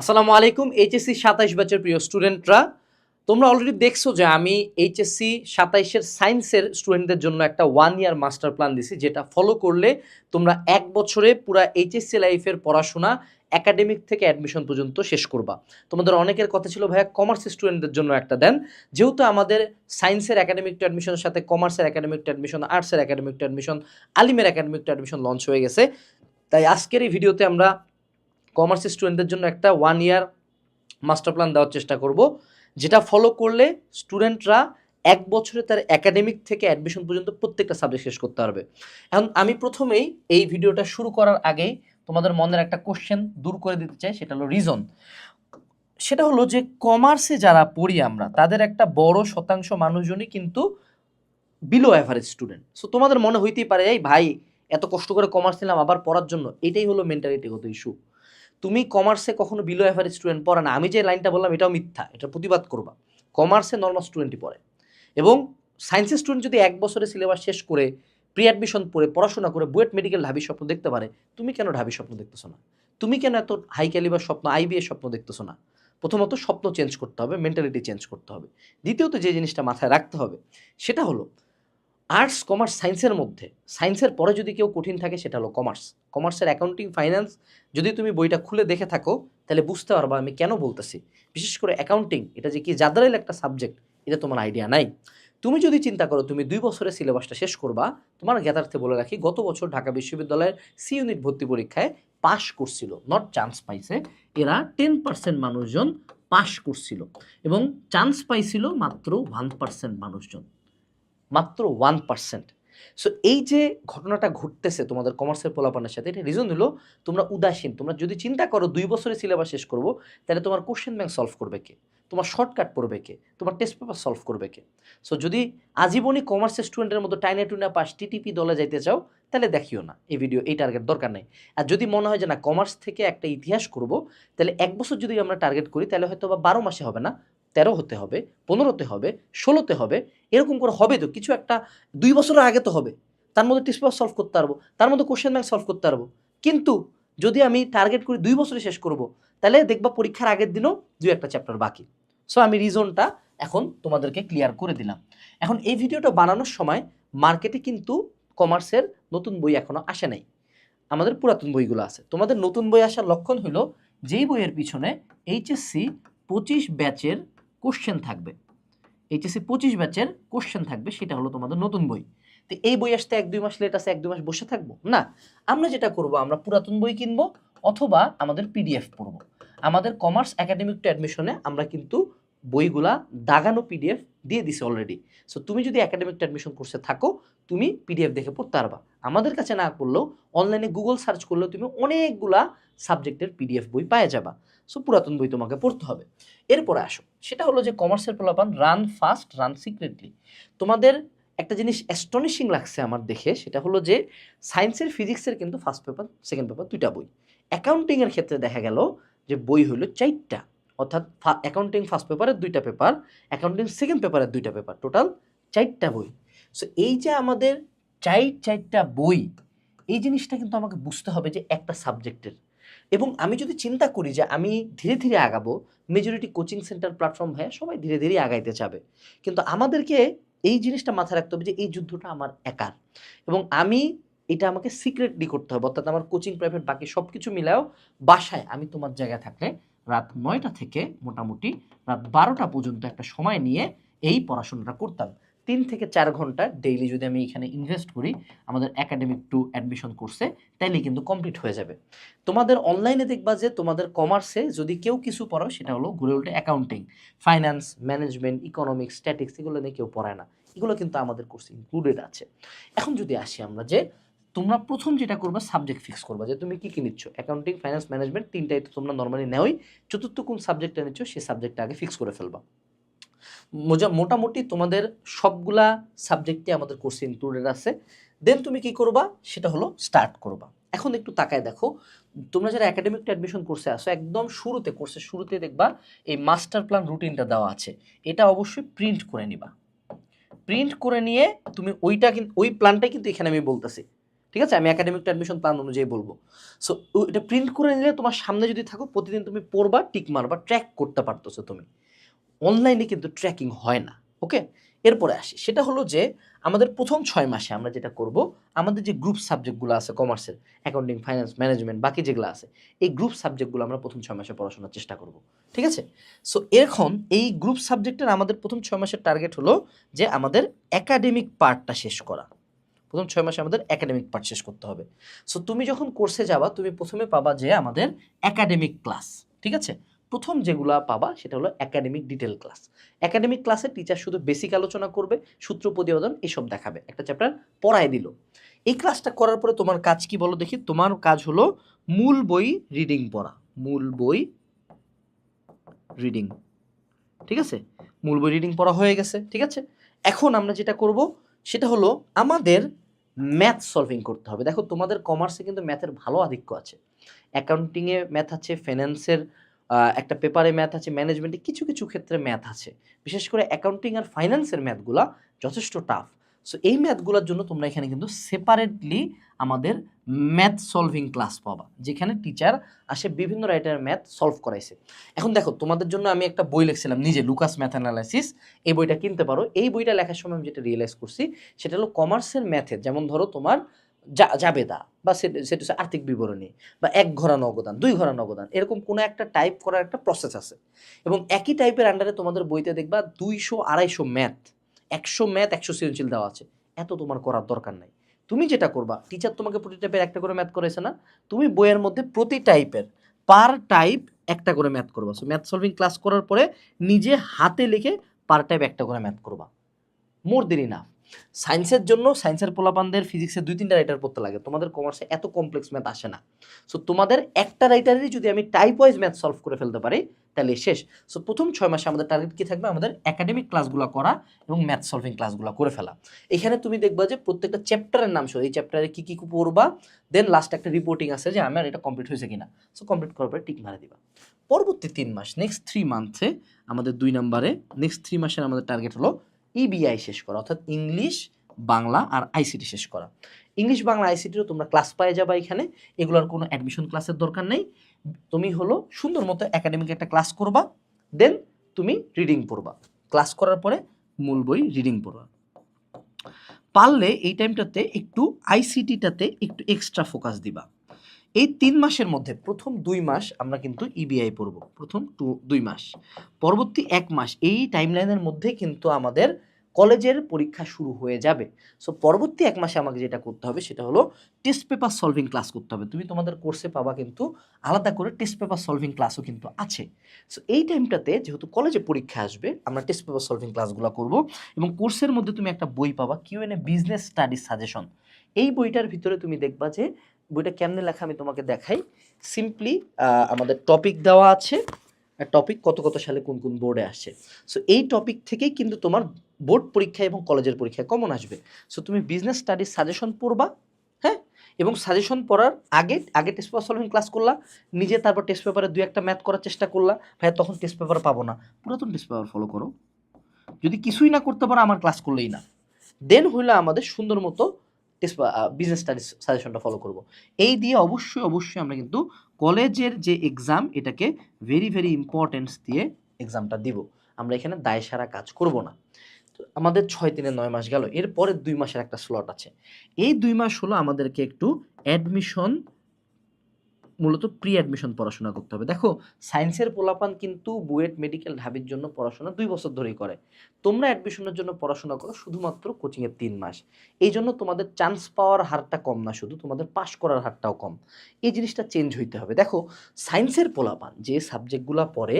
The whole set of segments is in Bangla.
আসসালামু আলাইকুম এইচএসসি সাতাইশ ব্যাচের প্রিয় স্টুডেন্টরা। তোমরা অলরেডি দেখছ যে আমি এইচএসসি সাতাইশের সায়েন্সের স্টুডেন্টদের জন্য একটা ওয়ান ইয়ার মাস্টার প্ল্যান দিছি, যেটা ফলো করলে তোমরা এক বছরে পুরা এইচএসসি লাইফের পড়াশোনা একাডেমিক থেকে অ্যাডমিশন পর্যন্ত শেষ করবা। তোমাদের অনেকের কথা ছিল, ভাইয়া কমার্স স্টুডেন্টদের জন্য একটা দেন। যেহেতু আমাদের সায়েন্সের একাডেমিক টু অ্যাডমিশনের সাথে কমার্সের একাডেমিক টু অ্যাডমিশন আর্টসের একাডেমিক টু অ্যাডমিশন আলিমের একাডেমিক টু অ্যাডমিশন লঞ্চ হয়ে গেছে। তাই আজকের এই ভিডিওতে আমরা কমার্স স্টুডেন্টদের জন্য একটা ওয়ান ইয়ার মাস্টার প্ল্যান দেওয়ার চেষ্টা করব, যেটা ফলো করলে স্টুডেন্টরা এক বছরে তার একাডেমিক থেকে অ্যাডমিশন পর্যন্ত প্রত্যেকটা সাবজেক্ট শেষ করতে পারবে। এখন আমি প্রথমেই এই ভিডিওটা শুরু করার আগেই তোমাদের মনের একটা কোশ্চেন দূর করে দিতে চাই, সেটা হলো রিজন সেটা হলো যে কমার্সে যারা পড়ি আমরা, তাদের একটা বড় শতাংশ মানুষজনই কিন্তু বিলো অ্যাভারেজ স্টুডেন্ট সো তোমাদের মনে হইতেই পারে, এই ভাই, এত কষ্ট করে কমার্স নিলাম, আবার পড়ার জন্য। এটাই হলো মেন্টালিটিগত ইস্যু তুমি কমার্সে কখনো বিলো অ্যাভারেজ স্টুডেন্ট পড়ে না। আমি যে লাইনটা বললাম, এটাও মিথ্যা। এটা প্রতিবাদ করবা। কমার্সে নর্মাল স্টুডেন্টই পড়ে। এবং সায়েন্সের স্টুডেন্ট যদি এক বছরে সিলেবাস শেষ করে প্রি অ্যাডমিশন পড়ে, পড়াশোনা করে, বুয়েট মেডিকেল ঢাবির স্বপ্ন দেখতে পারে, তুমি কেন ঢাবির স্বপ্ন দেখতেছো না? তুমি কেন এত হাই ক্যালিবার স্বপ্ন আইবিএস স্বপ্ন দেখতেছো না? প্রথমত স্বপ্ন চেঞ্জ করতে হবে মেন্টালিটি চেঞ্জ করতে হবে। দ্বিতীয়ত যে জিনিসটা মাথায় রাখতে হবে, সেটা হলো আর্টস কমার্স সায়েন্সের মধ্যে। সায়েন্সের পরে যদি কেউ কঠিন থাকে, সেটা হলো কমার্স কমার্সের অ্যাকাউন্টিং ফাইন্যান্স যদি তুমি বইটা খুলে দেখে থাকো, তাহলে বুঝতে পারবা আমি কেন বলতেছি। বিশেষ করে অ্যাকাউন্টিং এটা যে কি জাদারেল একটা সাবজেক্ট এটা তোমার আইডিয়া নাই। তুমি যদি চিন্তা করো, তুমি দুই বছরের সিলেবাসটা শেষ করবা, তোমার জ্ঞাতার্থে বলে রাখি, গত বছর ঢাকা বিশ্ববিদ্যালয়ের সি ইউনিট ভর্তি পরীক্ষায় পাশ করছিল। নট চান্স পাইছে, এরা টেন পার্সেন্ট মানুষজন পাশ করছিল। এবং চান্স পাইছিল মাত্র ওয়ান পার্সেন্ট মানুষজন। মাত্র ওয়ান পার্সেন্ট সো এই যে ঘটনাটা ঘটতেছে তোমাদের কমার্সের পোলাপানের সাথে, এটা রিজন হলো তোমরা উদাসীন। তোমরা যদি চিন্তা করো দুই বছরের সিলেবাস শেষ করব, তাহলে তোমার কোশ্চেন ব্যাংক সলভ করবে কে? তোমার শর্টকাট পড়বে কে? তোমার টেস্ট পেপার সলভ করবে কে? সো যদি আজীবনই কমার্সের স্টুডেন্টের মতো টাইনে টুইনা পাস টিটিপি দলে যাইতে চাও, তাহলে দেখিও না, এই ভিডিও এই টার্গেট দরকার নেই। আর যদি মনে হয় যে না কমার্স থেকে একটা ইতিহাস করব, তাহলে এক বছর যদি আমরা টার্গেট করি, তাহলে হয়তো বা বারো মাসে হবে না তেরো হতে হবে, পনেরোতে হবে, ষোলোতে হবে, এরকম করে হবে তো। কিছু একটা দুই বছরের আগে তো হবে। তার মধ্যে টেস্ট পেপার সলভ করতে পারব, তার মধ্যে কোশ্চেন ব্যাংক সলভ করতে পারব। কিন্তু যদি আমি টার্গেট করি দুই বছরে শেষ করব, তাহলে দেখবা পরীক্ষার আগের দিনও দুই একটা চ্যাপ্টার বাকি। সো আমি রিজনটা এখন তোমাদেরকে ক্লিয়ার করে দিলাম। এখন এই ভিডিওটা বানানোর সময় মার্কেটে কিন্তু কমার্সের নতুন বই এখনও আসে নাই। আমাদের পুরাতন বইগুলো আছে। তোমাদের নতুন বই আসার লক্ষণ হলো, যেই বইয়ের পিছনে এইচএসসি পঁচিশ ব্যাচের কোশ্চেন থাকবে। এইচএসসি পঁচিশ ব্যাচের কোশ্চেন থাকবে, সেটা হলো তোমাদের নতুন বই। তো এই বই আসতে এক দুই মাস লেট আছে এক দুই মাস বসে থাকব? না। আমরা যেটা করব, আমরা পুরাতন বই কিনবো অথবা আমাদের পিডিএফ পড়ব। আমাদের কমার্স একাডেমিক টু অ্যাডমিশনে আমরা কিন্তু বইগুলা দাগানো পিডিএফ দিয়ে দিছি অলরেডি সো তুমি যদি একাডেমিক অ্যাডমিশন কোর্সে থাকো, তুমি পিডিএফ দেখে পড়তে পারবা। আমাদের কাছে না করলেও অনলাইনে গুগল সার্চ করলেও তুমি অনেকগুলা সাবজেক্টের পিডিএফ বই পাওয়া যাবা। সো পুরাতন বই তোমাকে পড়তে হবে। এরপরে আসো। সেটা হলো যে কমার্সের পোলাপান রান ফাস্ট রান সিক্রেটলি তোমাদের একটা জিনিস অ্যাস্টনিশিং লাগছে আমার দেখে, সেটা হলো যে সায়েন্সের ফিজিক্সের কিন্তু ফার্স্ট পেপার সেকেন্ড পেপার দুইটা বই। অ্যাকাউন্টিংয়ের ক্ষেত্রে দেখা গেল যে, বই হলো চারটা। অর্থাৎ অ্যাকাউন্টিং ফার্স্ট পেপারের দুইটা পেপার অ্যাকাউন্টিং সেকেন্ড পেপারের দুইটা পেপার টোটাল চারটা বই। সো এই যে আমাদের চার, চারটা বই, এই জিনিসটা কিন্তু আমাকে বুঝতে হবে যে, একটা সাবজেক্টের এবং আমি যদি চিন্তা করি যে আমি ধীরে ধীরে আগাবো মেজরিটি কোচিং সেন্টার প্ল্যাটফর্ম হয়ে সবাই ধীরে ধীরে আগাইতে চাবে। কিন্তু আমাদেরকে এই জিনিসটা মাথায় রাখতে হবে যে এই যুদ্ধটা আমার একার। এবং আমি এটা আমাকে সিক্রেটলি করতে হবে, অর্থাৎ আমার কোচিং প্রাইভেট বাকি সব কিছু মিলাও বাসায় আমি তোমার জায়গায় থাকলে রাত নয়টা থেকে মোটামুটি রাত বারোটা পর্যন্ত একটা সময় নিয়ে এই পড়াশোনাটা করতাম। তিন থেকে চার ঘণ্টা ডেইলি যদি আমি এখানে ইনভেস্ট করি, আমাদের একাডেমিক টু অ্যাডমিশন কোর্সে তাইলে কিন্তু কমপ্লিট হয়ে যাবে। তোমাদের অনলাইনে দেখবা যে তোমাদের কমার্সে যদি কেউ কিছু পড়ো সেটা হলো ঘুরে উল্টে accounting finance management economics statics এগুলো নিয়ে কেউ পড়ায় না। এগুলো কিন্তু আমাদের কোর্সে ইনক্লুডেড আছে। এখন যদি আসি আমরা যে, তোমরা প্রথম যেটা করবা সাবজেক্ট ফিক্স করবা, যে তুমি কি কি নিচ্ছ? অ্যাকাউন্টিং ফাইন্যান্স ম্যানেজমেন্ট তিনটাই তো তোমরা নর্মালি নেওই চতুর্থ কোন সাবজেক্টটা নিচ্ছ সেই সাবজেক্টটা আগে ফিক্স করে ফেলবা। মোটামুটি তোমাদের সবগুলা সাবজেক্টে আমাদের কোর্সে ইনক্লুডেড আছে। দেন তুমি কি করবা? সেটা হলো স্টার্ট করবা। এখন একটু তাকায় দেখো। তোমরা যারা একাডেমিক অ্যাডমিশন কোর্সে আসো একদম শুরুতে কোর্সের শুরুতে দেখবা এই মাস্টার প্ল্যান রুটিনটা দেওয়া আছে। এটা অবশ্যই প্রিন্ট করে নিবা। প্রিন্ট করে নিয়ে তুমি ওইটা কিন্তু ওই প্ল্যানটাই কিন্তু এখানে আমি বলতেছি। ঠিক আছে? আমি একাডেমিক অ্যাডমিশন প্ল্যান অনুযায়ী বলব। সো এটা প্রিন্ট করে নিলে তোমার সামনে যদি থাকো, প্রতিদিন তুমি পড়বা, টিক মারবা ট্র্যাক করতে পারতেছো তুমি। অনলাইনে কিন্তু ট্র্যাকিং হয় না ওকে এরপরে আসি, সেটা হলো যে আমাদের প্রথম ছয় মাসে আমরা যেটা করব, আমাদের যে গ্রুপ সাবজেক্টগুলো আছে কমার্সের অ্যাকাউন্টিং ফাইন্যান্স ম্যানেজমেন্ট বাকি যেগুলো আছে, এই গ্রুপ সাবজেক্টগুলো আমরা প্রথম ছয় মাসে পড়াশোনার চেষ্টা করব, ঠিক আছে? সো এখন এই গ্রুপ সাবজেক্টের আমাদের প্রথম ছয় মাসের টার্গেট হলো যে আমাদের একাডেমিক পার্টটা শেষ করা, প্রথম ছয় মাসে আমাদের একাডেমিক পার্ট শেষ করতে হবে। সো তুমি যখন কোর্সে যাবা, তুমি প্রথমে পাবা যে আমাদের একাডেমিক ক্লাস ঠিক আছে? প্রথম যেগুলা পাবা সেটা হলো একাডেমিক ডিটেল ক্লাস একাডেমিক ক্লাসে টিচার শুধু বেসিক আলোচনা করবে, সূত্র প্রতিবেদন এসব দেখাবে। একটা চ্যাপ্টার পড়ায় দিল। এই ক্লাসটা করার পরে তোমার কাজ কি বলো দেখি? তোমার কাজ হলো মূল বই রিডিং পড়া। মূল বই রিডিং ঠিক আছে? মূল বই রিডিং পড়া হয়ে গেছে, ঠিক আছে? এখন আমরা যেটা করব, সেটা হলো আমাদের ম্যাথ সলভিং করতে হবে। দেখো তোমাদের কমার্সে কিন্তু ম্যাথের ভালো আধিক্য আছে। অ্যাকাউন্টিংয়ে ম্যাথ আছে ফাইন্যান্সের একটা পেপারে ম্যাথ আছে ম্যানেজমেন্টে কিছু কিছু ক্ষেত্রে ম্যাথ আছে। বিশেষ করে অ্যাকাউন্টিং আর ফাইন্যান্সের ম্যাথগুলা যথেষ্ট টাফ সো এই ম্যাথগুলোর জন্য তোমরা এখানে কিন্তু সেপারেটলি আমাদের ম্যাথ সলভিং ক্লাস পাবা, যেখানে টিচার আসে বিভিন্ন রাইটার ম্যাথ সলভ করাইছে। এখন দেখো, তোমাদের জন্য আমি একটা বই লিখছিলাম নিজে লুকাস ম্যাথ অ্যানালাইসিস এই বইটা কিনতে পারো। এই বইটা লেখার সময় আমি যেটা রিয়েলাইজ করছি, সেটা হলো কমার্সের ম্যাথের যেমন ধরো তোমার জাবেদা বা সেটা হচ্ছে আর্থিক বিবরণী, বা এক ঘরা নগদান, দুই ঘরা নগদান, এরকম কোনো একটা টাইপ করার একটা প্রসেস আছে। এবং একই টাইপের আন্ডারে তোমাদের বইতে দেখবা দুইশো, আড়াইশো ম্যাথ একশো ম্যাথ একশো সৃজনশীল দেওয়া আছে। এত তোমার করার দরকার নাই। তুমি যেটা করবা টিচার তোমাকে প্রতি টাইপের একটা করে ম্যাথ করেছে না, তুমি বইয়ের মধ্যে প্রতি টাইপের পার টাইপ একটা করে ম্যাথ করবা। সো ম্যাথ সলভিং ক্লাস করার পরে নিজে হাতে লিখে পার টাইপ একটা করে ম্যাথ করবা। মোর দেরি না। সায়েন্সের জন্য সায়েন্সের পোলাপানদের ফিজিক্সের দুই তিনটা রাইটার পড়তে লাগে। তোমাদের কমার্সে এত কমপ্লেক্স ম্যাথ আসে না। সো তোমাদের একটা রাইটারেরই যদি আমি টাইপ ওয়াইজ ম্যাথ সলভ করে ফেলতে পারি, তাহলে শেষ। সো প্রথম ছয় মাসে আমাদের টার্গেট কি থাকবে? আমাদের একাডেমিক ক্লাসগুলো করা এবং ম্যাথ সলভিং ক্লাসগুলো করে ফেলা। এখানে তুমি দেখবা যে প্রত্যেকটা চ্যাপ্টারের নাম সহ এই চ্যাপ্টারে কি কি পড়বা? দেন লাস্ট একটা রিপোর্টিং আছে যে আমার এটা কমপ্লিট হয়েছে কিনা। সো কমপ্লিট করার পরে টিক মারা দিবা। পরবর্তী তিন মাস নেক্সট থ্রি মান্থে আমাদের দুই নম্বরে নেক্সট থ্রি মাসের আমাদের টার্গেট হলো ইবিআই শেষ করা, অর্থাৎ ইংলিশ, বাংলা আর আইসিটি শেষ করা। ইংলিশ, বাংলা আইসিটিরও তোমরা ক্লাস পাই যাবা এখানে, এগুলোর কোনো অ্যাডমিশন ক্লাসের দরকার নেই। তুমি হলো সুন্দর মতো একাডেমিক একটা ক্লাস করবা দেন তুমি রিডিং পড়বা। ক্লাস করার পরে মূল বই রিডিং পড়বা। পারলে এই টাইমটাতে একটু আইসিটিটাতে একটু এক্সট্রা ফোকাস দিবা। এই তিন মাসের মধ্যে প্রথম দুই মাস আমরা কিন্তু ইবিআই পড়ব। প্রথম টু, দুই মাস। পরবর্তী এক মাস এই টাইমলাইনের মধ্যে কিন্তু আমাদের কলেজের পরীক্ষা শুরু হয়ে যাবে। সো পরবর্তী এক মাসে আমাকে যেটা করতে হবে সেটা হলো টেস্ট পেপার সলভিং ক্লাস করতে হবে। তুমি তোমাদের কোর্সে পাবা কিন্তু আলাদা করে টেস্ট পেপার সলভিং ক্লাসও কিন্তু আছে। সো এই টাইমটাতে যেহেতু কলেজে পরীক্ষা আসবে, আমরা টেস্ট পেপার সলভিং ক্লাসগুলো করব এবং কোর্সের মধ্যে তুমি একটা বই পাবা Q N A business studies suggestion এই বইটার ভিতরে তুমি দেখবা যে বইটা কেমনে লেখা আমি তোমাকে দেখাই। সিম্পলি আমাদের টপিক দেওয়া আছে। টপিক কত কত সালে কোন কোন বোর্ডে আসে। সো এই টপিক থেকেই কিন্তু তোমার বোর্ড পরীক্ষা এবং কলেজের পরীক্ষায় কমন আসবে। সো তুমি বিজনেস স্টাডিজ সাজেশন পড়বা হ্যাঁ? এবং সাজেশন পড়ার আগে আগে টেস্ট পেপার সলভিং ক্লাস করলা, নিজে তারপর টেস্ট পেপারে দুই একটা ম্যাথ করার চেষ্টা করলা, ভাইয়া তখন টেস্ট পেপার পাবো না। পুরাতন টেস্ট পেপার ফলো করো। যদি কিছুই না করতে পারো, আমার ক্লাস করলেই না। দেন হইলে আমাদের সুন্দর মতো টেস্ট বিজনেস স্টাডিজ সাজেশনটা ফলো করব। এই দিয়ে অবশ্যই অবশ্যই আমরা কিন্তু কলেজের যে এক্সাম এটাকে ভেরি ভেরি ইম্পর্টেন্স দিয়ে এক্সামটা দিব। আমরা এখানে দায় সারা কাজ করব না। আমাদের ছয় দিনে নয় মাস গেল। এরপরে দুই মাসের একটা স্লট আছে। এই দুই মাস হলো আমাদেরকে একটু অ্যাডমিশন মূলত প্রি অ্যাডমিশন পড়াশোনা করতে হবে। দেখো সায়েন্সের পোলাপান কিন্তু বুয়েট মেডিকেল ঢাবির জন্য পড়াশোনা দুই বছর ধরেই করে। তোমরা অ্যাডমিশনের জন্য পড়াশোনা করো শুধুমাত্র কোচিংয়ের তিন মাস। এই জন্য তোমাদের চান্স পাওয়ার হারটা কম না, শুধু তোমাদের পাশ করার হারটাও কম। এই জিনিসটা চেঞ্জ হইতে হবে। দেখো সায়েন্সের পোলাপান, যে সাবজেক্টগুলো পড়ে,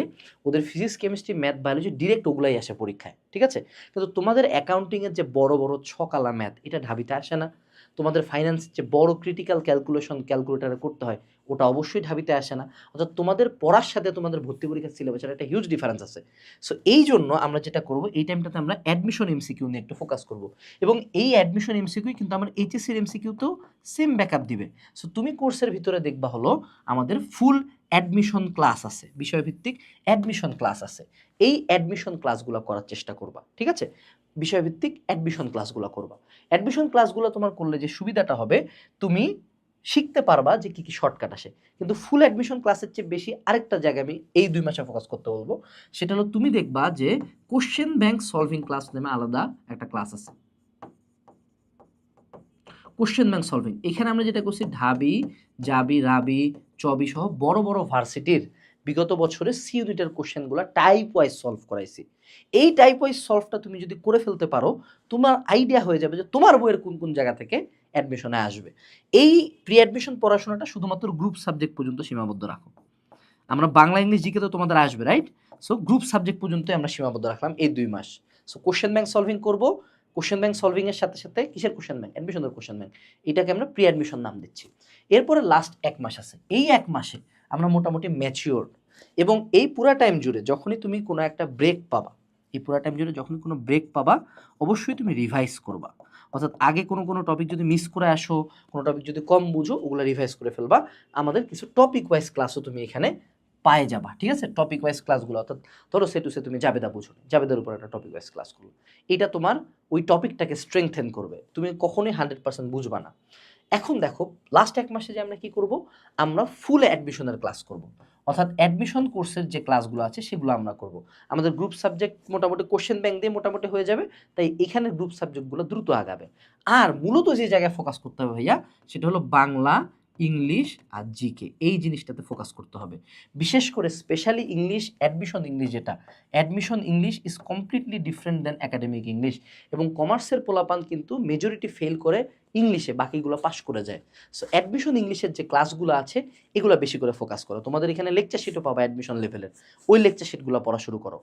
ওদের physics chemistry math biology direct ওগুলাই আসে পরীক্ষায়, ঠিক আছে? কিন্তু তোমাদের অ্যাকাউন্টিংয়ের যে বড় বড় ছকালা ম্যাথ এটা ঢাবিতে আসে না। তোমাদের ফাইন্যান্স যে বড় ক্রিটিক্যাল ক্যালকুলেশন ক্যালকুলেটারে করতে হয়, ওটা অবশ্যই ঢাবিতে আসে না। অর্থাৎ তোমাদের পড়ার সাথে তোমাদের ভর্তি পরীক্ষার সিলেবাসের একটা হিউজ ডিফারেন্স আছে। সো এই জন্য আমরা যেটা করব, এই টাইমটাতে আমরা অ্যাডমিশন এমসিকিউ নিয়ে একটু ফোকাস করব। এবং এই অ্যাডমিশন এমসিকিউ কিন্তু আমার এইচএসসির এমসিকিউতেও সেম ব্যাকআপ দিবে। সো তুমি কোর্সের ভিতরে দেখবা হলো, আমাদের ফুল অ্যাডমিশন ক্লাস আছে। বিষয়ভিত্তিক অ্যাডমিশন ক্লাস আছে। এই অ্যাডমিশন ক্লাসগুলো করার চেষ্টা করবা, ঠিক আছে? বিষয়ভিত্তিক অ্যাডমিশন ক্লাসগুলো করবা। অ্যাডমিশন ক্লাসগুলো তোমার করলে যে সুবিধাটা হবে, তুমি শিখতে পারবা যে কি কি শর্টকাট আসে। কিন্তু ফুল অ্যাডমিশন ক্লাসের চেয়ে বেশি আরেকটা জায়গায় আমি এই দুই মাসে ফোকাস করতে বলব। সেটা হলো তুমি দেখবা যে কোশ্চেন ব্যাংক সলভিং ক্লাস নামে আলাদা একটা ক্লাস আছে। কোশ্চেন ব্যাংক সলভিং এখানে আমরা যেটা করছি ঢাবি জাবি রাবি, চবি সহ বড় বড় ভার্সিটির বিগত বছরে সি কোশ্চেনগুলো টাইপ ওয়াইজ সলভ করাইছি। এই টাইপ ওয়াইজ সলভটা তুমি যদি করে ফেলতে পারো, তোমার আইডিয়া হয়ে যাবে যে তোমার বইয়ের কোন কোন জায়গা থেকে অ্যাডমিশনে আসবে। এই প্রি অ্যাডমিশন পড়াশোনাটা শুধুমাত্র গ্রুপ সাবজেক্ট পর্যন্ত সীমাবদ্ধ রাখো। আমরা বাংলা, ইংলিশ জিকে তো তোমাদের আসবে রাইট সো গ্রুপ সাবজেক্ট পর্যন্ত আমরা সীমাবদ্ধ রাখলাম এই দুই মাস। সো কোশ্চেন ব্যাংক সলভিং করব। কোশ্চেন ব্যাংক সলভিংয়ের সাথে সাথে কিসের কোশ্চেন ব্যাংক অ্যাডমিশনের কোশ্চেন ব্যাংক এটাকে আমরা প্রি অ্যাডমিশন নাম দিচ্ছি। এরপরে লাস্ট এক মাস আছে। এই এক মাসে আমরা মোটামুটি ম্যাচিওর এবং এই পুরা টাইম জুড়ে যখনই তুমি কোনো একটা ব্রেক পাবা, এই পুরা টাইম জুড়ে যখনই কোনো ব্রেক পাবা, অবশ্যই তুমি রিভাইজ করবা। অর্থাৎ আগে কোনো কোনো টপিক যদি মিস করে আসো, কোনো টপিক যদি কম বুঝো, ওগুলো রিভাইজ করে ফেলবা। আমাদের কিছু টপিক ওয়াইজ ক্লাসও তুমি এখানে পায়ে যাবা, ঠিক আছে? টপিক ওয়াইজ ক্লাসগুলো অর্থাৎ ধরো সে টু সে তুমি জাবেদা বুঝো জাবেদার উপর একটা টপিক ওয়াইজ ক্লাস করল। এটা তোমার ওই টপিকটাকে স্ট্রেংথেন করবে। তুমি কখনোই হান্ড্রেড পার্সেন্ট বুঝবা না। এখন দেখো লাস্ট এক মাসে যে আমরা কি করব? আমরা ফুল অ্যাডমিশনের ক্লাস করব। অর্থাৎ অ্যাডমিশন কোর্সের যে ক্লাসগুলো আছে, সেগুলো আমরা করব। আমাদের গ্রুপ সাবজেক্ট মোটামুটি কোশ্চেন ব্যাংক দিয়ে মোটামুটি হয়ে যাবে, তাই এখানে গ্রুপ সাবজেক্টগুলো দ্রুত আগাবে। আর মূলত যে জায়গায় ফোকাস করতে হবে ভাইয়া, সেটা হলো বাংলা ইংলিশ আর জিকে এই জিনিসটাতে ফোকাস করতে হবে। বিশেষ করে স্পেশালি ইংলিশ অ্যাডমিশন ইংলিশ যেটা admission English is completely different than academic English এবং কমার্সের পোলাপান কিন্তু মেজরিটি ফেল করে ইংলিশে, বাকিগুলো পাস করে যায়। সো অ্যাডমিশন ইংলিশের যে ক্লাসগুলো আছে, এগুলো বেশি করে ফোকাস করো। তোমাদের এখানে লেকচার শিটও পাবা অ্যাডমিশন লেভেলের ওই লেকচার শিটগুলো পড়া শুরু করো।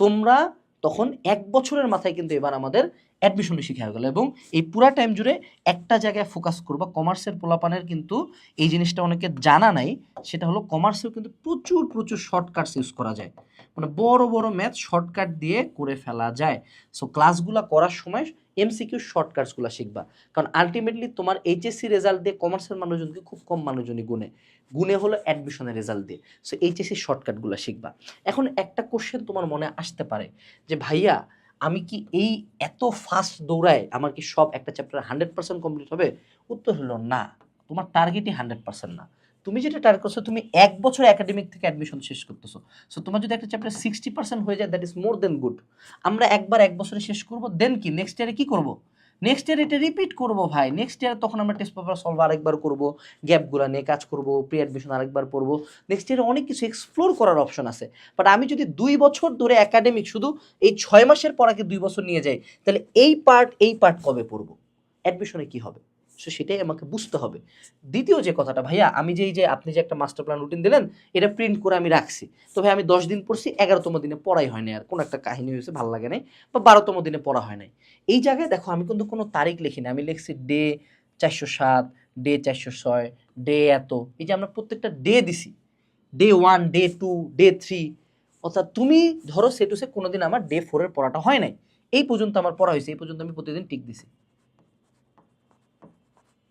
তোমরা তখন এক বছরের মাথায় কিন্তু এবার আমাদের অ্যাডমিশনে শিখে হয়ে গেলো এবং এই পুরা টাইম জুড়ে একটা জায়গায় ফোকাস করবা। কমার্সের পোলাপানের কিন্তু এই জিনিসটা অনেকে জানা নাই। সেটা হলো কমার্সেও কিন্তু প্রচুর প্রচুর শর্টকাটস ইউজ করা যায়। মানে বড় বড় ম্যাথ শর্টকাট দিয়ে করে ফেলা যায়। সো ক্লাসগুলো করার সময় এমসিকিউ শর্টকাটসগুলো শিখবা। কারণ আলটিমেটলি তোমার এইচএসসি রেজাল্ট দিয়ে কমার্সের মানুষজনকে খুব কম মানুষজনই গুনে। গুনে হলো অ্যাডমিশনের রেজাল্ট দিয়ে। সো এইচএসসি শর্টকাটগুলো শিখবা। এখন একটা কোশ্চেন তোমার মনে আসতে পারে যে, ভাইয়া আমি কি এই এত ফাস্ট দৌড়ায় আমার কি সব একটা চ্যাপ্টার হান্ড্রেড পার্সেন্ট কমপ্লিট হবে? উত্তর হলো না। তোমার টার্গেটই হান্ড্রেড পার্সেন্ট না। তুমি যেটা টার্গেট করছ, তুমি এক বছর একাডেমিক থেকে অ্যাডমিশন শেষ করতেছো। সো তোমার যদি একটা চ্যাপ্টার সিক্সটি পার্সেন্ট হয়ে যায় that is more than good আমরা একবার এক বছরে শেষ করব দেন কি? নেক্সট ইয়ারে কী করব? নেক্সট ইয়ার এটা রিপিট করব ভাই। নেক্সট ইয়ার তখন আমরা টেস্ট পেপার সলভ আরেকবার করব গ্যাপগুলো নিয়ে কাজ করব প্রি অ্যাডমিশন আরেকবার পড়ব। নেক্সট ইয়ারে অনেক কিছু এক্সপ্লোর করার অপশন আছে। বাট আমি যদি দুই বছর ধরে একাডেমিক শুধু এই ছয় মাসের পর আগে দুই বছর নিয়ে যাই, তাহলে এই পার্ট এই পার্ট কবে পড়ব? অ্যাডমিশনে কি হবে? সো সেটাই আমাকে বুঝতে হবে। দ্বিতীয় যে কথাটা, ভাইয়া, আমি যে এই যে আপনি যে একটা মাস্টার প্ল্যান রুটিন দিলেন, এটা প্রিন্ট করে আমি রাখছি। তো ভাই আমি দশ দিন পড়ছি, এগারোতম দিনে পড়াই হয় নাই আর, কোনো একটা কাহিনী হয়েছে, ভালো লাগে নাই, বা বারোতম দিনে পড়া হয় নাই। এই জায়গায় দেখো, আমি কিন্তু কোনো তারিখ লিখি না আমি লিখছি ডে চারশো সাত, ডে চারশো ছয়, ডে এত। এই যে আমরা প্রত্যেকটা ডে দিছি, day one, day two, day three, অর্থাৎ তুমি ধরো সে টু সে কোনোদিন আমার ডে ফোরের পড়াটা হয় নাই। এই পর্যন্ত আমার পড়া হয়েছে, এই পর্যন্ত আমি প্রতিদিন টিক দিছি।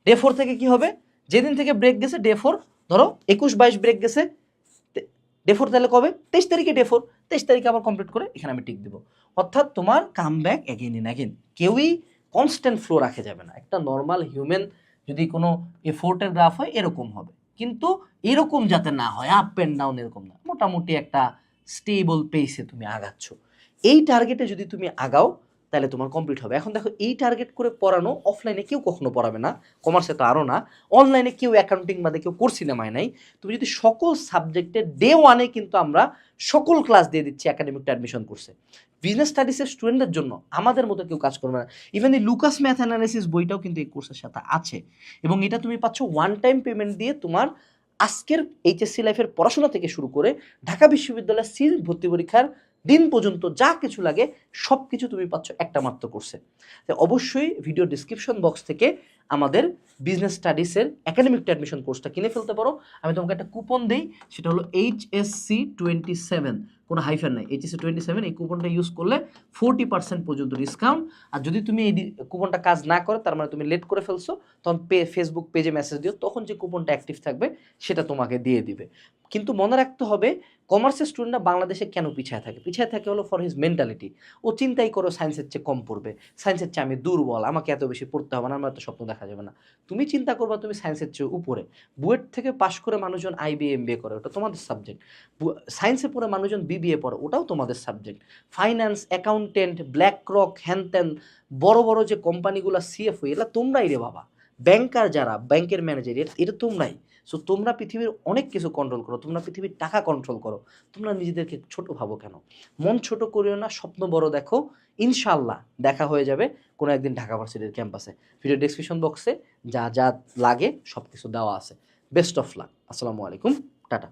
ডে ফোর থেকে কি হবে? যেদিন থেকে ব্রেক গেছে ডে ফোর ধরো একুশ বাইশ ব্রেক গেছে ডে ফোর তাহলে কবে? তেইশ তারিখে ডে ফোর তেইশ তারিখে আবার কমপ্লিট করে এখানে আমি টিক দেবো। অর্থাৎ তোমার come back again in again কেউই কনস্ট্যান্ট ফ্লো রাখা যাবে না। একটা নর্মাল হিউম্যান যদি কোনো এফোর্টের গ্রাফ হয়, এরকম হবে। কিন্তু এরকম যাতে না হয় আপ অ্যান্ড ডাউন এরকম না। মোটামুটি একটা স্টেবল পেসে তুমি আগাচ্ছ। এই টার্গেটে যদি তুমি আগাও তাহলে তোমার কমপ্লিট হবে। এখন দেখো, এই টার্গেট করে পড়ানো অফলাইনে কেউ কখনো পড়াবে না কমার্সে তো আরও না। অনলাইনে কেউ অ্যাকাউন্টিং বাদে কেউ কোর্স সিনেমায় নাই। তুমি যদি সকল সাবজেক্টের ডে ওয়ানে কিন্তু আমরা সকল ক্লাস দিয়ে দিচ্ছি একাডেমিক অ্যাডমিশন কোর্সে বিজনেস স্টাডিসের স্টুডেন্টদের জন্য আমাদের মতো কেউ কাজ করবে না। ইভেন এই লুকাস ম্যাথ অ্যানালিসিস বইটাও কিন্তু এই কোর্সের সাথে আছে। এবং এটা তুমি পাচ্ছ ওয়ান টাইম পেমেন্ট দিয়ে তোমার আজকের এইচএসসি লাইফের পড়াশোনা থেকে শুরু করে ঢাকা বিশ্ববিদ্যালয়ের সিল ভর্তি পরীক্ষার দিন পর্যন্ত যা কিছু লাগে সব কিছু তুমি পাচ্ছ একটা মাত্র কোর্সে অবশ্যই ভিডিও ডিসক্রিপশন বক্স থেকে আমাদের বিজনেস স্টাডিসের একাডেমিক অ্যাডমিশন কোর্সটা কিনে ফেলতে পারো। আমি তোমাকে একটা কুপন দিই, সেটা হলো এইচএসসি টোয়েন্টি সেভেন কোনো হাইফার নাই এইচএসসি টোয়েন্টি সেভেন এই কুপনটা ইউজ করলে ফোরটি পার্সেন্ট পর্যন্ত ডিসকাউন্ট আর যদি তুমি এই কুপনটা কাজ না করে, তার মানে তুমি লেট করে ফেলছো, তখন পে ফেসবুক পেজে মেসেজ দিও, তখন যে কুপনটা অ্যাক্টিভ থাকবে, সেটা তোমাকে দিয়ে দিবে। কিন্তু মনে রাখতে হবে কমার্সের স্টুডেন্টরা বাংলাদেশে কেন পিছায় থাকে? পিছায় থাকে হলো ফর হিজ মেন্টালিটি ও চিন্তাই করো সায়েন্সের চেয়ে কম পড়বে। সায়েন্সের চেয়ে আমি দুর্বল, আমাকে এত বেশি পড়তে হবে না, আমার এত স্বপ্ন দেখা যাবে না। তুমি চিন্তা করবা তুমি সায়েন্সের চেয়ে উপরে। বুয়েট থেকে পাশ করে মানুষজন আইবি এম বিএ করে, ওটা তোমাদের সাবজেক্ট সায়েন্সে পড়ে মানুষজন বিবিএ পড়ে, ওটাও তোমাদের subject finance accountant black rock হ্যান ত্যান বড় বড় যে কোম্পানিগুলো হয়ে এগুলো তোমরাই রে বাবা। ব্যাংকার যারা ব্যাংকের ম্যানেজার এটা তোমরাই। সো তোমরা পৃথিবীর অনেক কিছু কন্ট্রোল করো, তোমরা পৃথিবীর টাকা কন্ট্রোল করো, তোমরা নিজেদেরকে ছোট ভাবো কেন? মন ছোট করিও না, স্বপ্ন বড় দেখো ইনশাল্লাহ দেখা হয়ে যাবে কোনো একদিন ঢাকা ভার্সিটির ক্যাম্পাসে ভিডিও ডিসক্রিপশন বক্সে যা যা লাগে সব কিছু দেওয়া আছে। বেস্ট অফ লাক আসসালামু আলাইকুম, টাটা।